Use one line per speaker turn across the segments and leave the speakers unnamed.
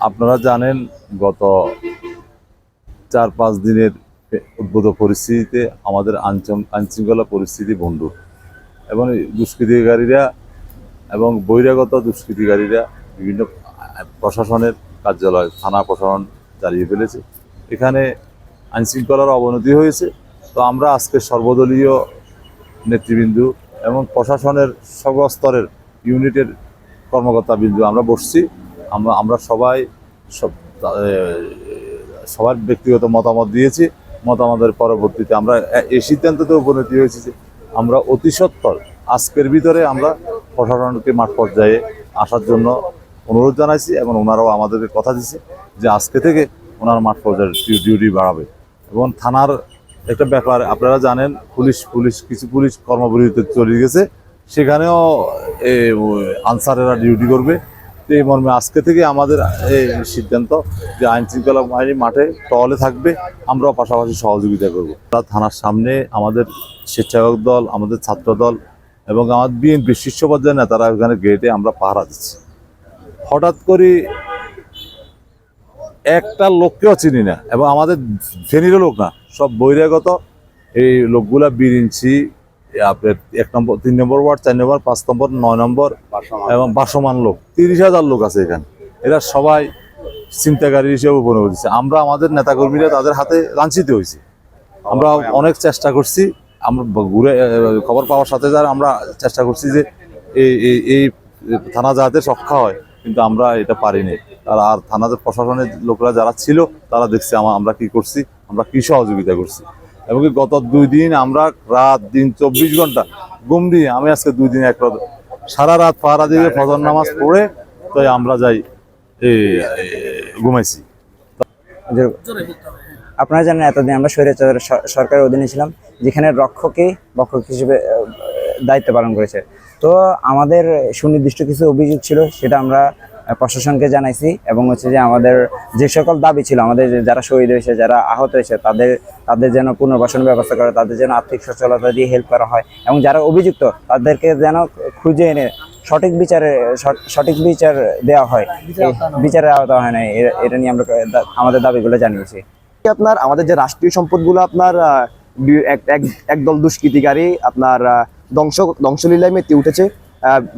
আপনারা জানেন, গত চার পাঁচ দিনের উদ্ভূত পরিস্থিতিতে আমাদের আইনশৃং- আইনশৃঙ্খলা পরিস্থিতি বন্ধু এবং দুষ্কৃতিকারীরা এবং বহিরাগত দুষ্কৃতিকারীরা বিভিন্ন প্রশাসনের কার্যালয়, থানা প্রশাসন চালিয়ে ফেলেছে। এখানে আইনশৃঙ্খলার অবনতি হয়েছে। তো আমরা আজকে সর্বদলীয় নেতৃবৃন্দ এবং প্রশাসনের সর্বস্তরের ইউনিটের কর্মকর্তা বিন্দু আমরা বসছি। আমরা আমরা সবাই সব সবার ব্যক্তিগত মতামত দিয়েছি, মতামতের পরবর্তীতে আমরা এই সিদ্ধান্ততে উপনীত হয়েছি যে আমরা অতি সত্বর আজকের ভিতরে আমরা প্রশাসনকে মাঠ পর্যায়ে আসার জন্য অনুরোধ জানাইছি এবং ওনারাও আমাদেরকে কথা দিচ্ছে যে আজকে থেকে ওনার মাঠ পর্যায়ে ডিউটি বাড়াবে। এবং থানার একটা ব্যাপার, আপনারা জানেন, পুলিশ পুলিশ, কিছু পুলিশ কর্মবিরতিতে চলে গেছে, সেখানেও আনসারেরা ডিউটি করবে। এই মর্মে আজকে থেকে আমাদের এই সিদ্ধান্ত যে আইন শৃঙ্খলা বাহিনী মাঠে টহলে থাকবে, আমরাও পাশাপাশি সহযোগিতা করব। তারা থানার সামনে আমাদের স্বেচ্ছাসেবক দল, আমাদের ছাত্র দল এবং আমাদের বিএনপি শীর্ষ পর্যায়ের নেতারা ওখানে গেটে আমরা পাহারা দিচ্ছি। হঠাৎ করে একটা লোককেও চিনি না এবং আমাদের ফেনিরও লোক না, সব বহিরাগত। এই লোকগুলা বিরিঞ্চি আপনার এক নম্বর তিন নম্বর ওয়ার্ড চার নম্বর পাঁচ নম্বর নয় নম্বর এবং বাসমান লোক। তিরিশ হাজার লোক আছে এখানে। এরা সবাই চিন্তাকারী হিসেবে উপনীত হচ্ছে আমরা আমাদের নেতাকর্মীরা তাদের হাতে লাঞ্ছিত হয়েছি। আমরা অনেক চেষ্টা করছি। আমরা ঘুরে খবর পাওয়ার সাথে সাথে আমরা চেষ্টা করছি যে এই এই- এই থানা যাতে রক্ষা হয়। কিন্তু আমরা এটা পারিনি। তারা আর থানাদের প্রশাসনের লোকরা যারা ছিল তারা দেখছে আমরা কি করছি আমরা কি সহযোগিতা করছি। এবং গত দুই দিন আমরা রাত দিন চব্বিশ ঘণ্টা ঘুম দিয়ে আমি আজকে দুই দিন এক রাত সারা রাত পাহারা দিয়ে ফজর নামাজ পড়ে তাই আমরা যাই ঘুমাইছি।
আপনারা জানেন, এতদিন আমরা স্বৈরাচার সরকারের অধীনে ছিলাম, যেখানে রক্ষকে বক্ষক হিসেবে দায়িত্ব পালন করেছে। তো আমাদের সুনির্দিষ্ট কিছু অভিযোগ ছিল, সেটা আমরা প্রশাসনকে জানাইছি এবং হচ্ছে যে আমাদের যে সকল দাবি ছিল, আমাদের যারা শহীদ হয়েছে, যারা আহত হয়েছে, তাদের তাদের যেন পুনর্বাসন ব্যবস্থা করা, তাদের যেন আর্থিক সচ্ছলতা দিয়ে হেল্প করা হয় এবং যারা অভিযুক্ত, তাদেরকে যেন খুঁজে এনে সঠিক বিচারে সঠিক বিচার দেওয়া হয়। এই বিচারের আওতা হয় না এটা নিয়ে আমরা আমাদের দাবিগুলো জানিয়েছি।
আপনার, আমাদের যে রাষ্ট্রীয় সম্পদগুলো আপনার একদল দুষ্কৃতিকারী আপনার ধ্বংস, ধ্বংসলীলায় মেতে উঠেছে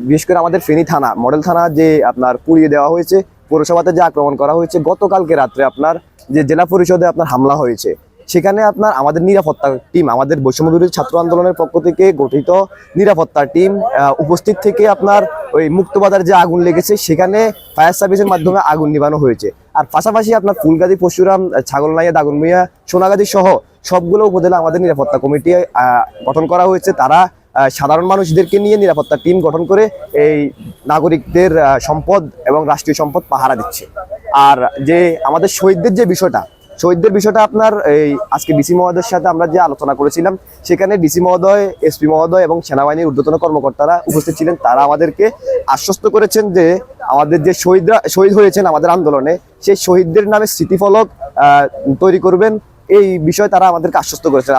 বিশেষ করে আমাদের ফেনী থানা, মডেল থানা যে আপনার পুড়িয়ে দেওয়া হয়েছে, পৌরসভাতে যে আক্রমণ করা হয়েছে, গতকালকে রাত্রে আপনার যে জেলা পরিষদে আপনার হামলা হয়েছে, সেখানে আপনার আমাদের নিরাপত্তা টিম, আমাদের বৈষম্য ছাত্র আন্দোলনের পক্ষ থেকে গঠিত নিরাপত্তা টিম উপস্থিত থেকে আপনার ওই মুক্তবাজার যে আগুন লেগেছে, সেখানে ফায়ার সার্ভিসের মাধ্যমে আগুন নিবানো হয়েছে। আর পাশাপাশি আপনার ফুলগাজী, পরশুরাম ছাগলনাইয়া দাগনমিয়া সোনাগাজী সহ সবগুলো উপজেলা আমাদের নিরাপত্তা কমিটি গঠন করা হয়েছে। তারা সাধারণ মানুষদেরকে নিয়ে নিরাপত্তা টিম গঠন করে এই নাগরিকদের সম্পদ এবং রাষ্ট্রীয় সম্পদ পাহারা দিচ্ছে। আর যে আমাদের শহীদদের যে বিষয়টা, শহীদদের বিষয়টা আপনার এই আজকে ডিসি মহোদয়ের সাথে আমরা যে আলোচনা করেছিলাম, সেখানে ডিসি মহোদয়, এসপি মহোদয় এবং সেনাবাহিনীর ঊর্ধ্বতন কর্মকর্তারা উপস্থিত ছিলেন। তারা আমাদেরকে আশ্বস্ত করেছেন যে আমাদের যে শহীদরা, শহীদ হয়েছেন আমাদের আন্দোলনে, সেই শহীদদের নামে স্মৃতিফলক তৈরি করবেন। এই বিষয়ে তারা আমাদেরকে আশ্বস্ত করেছেন।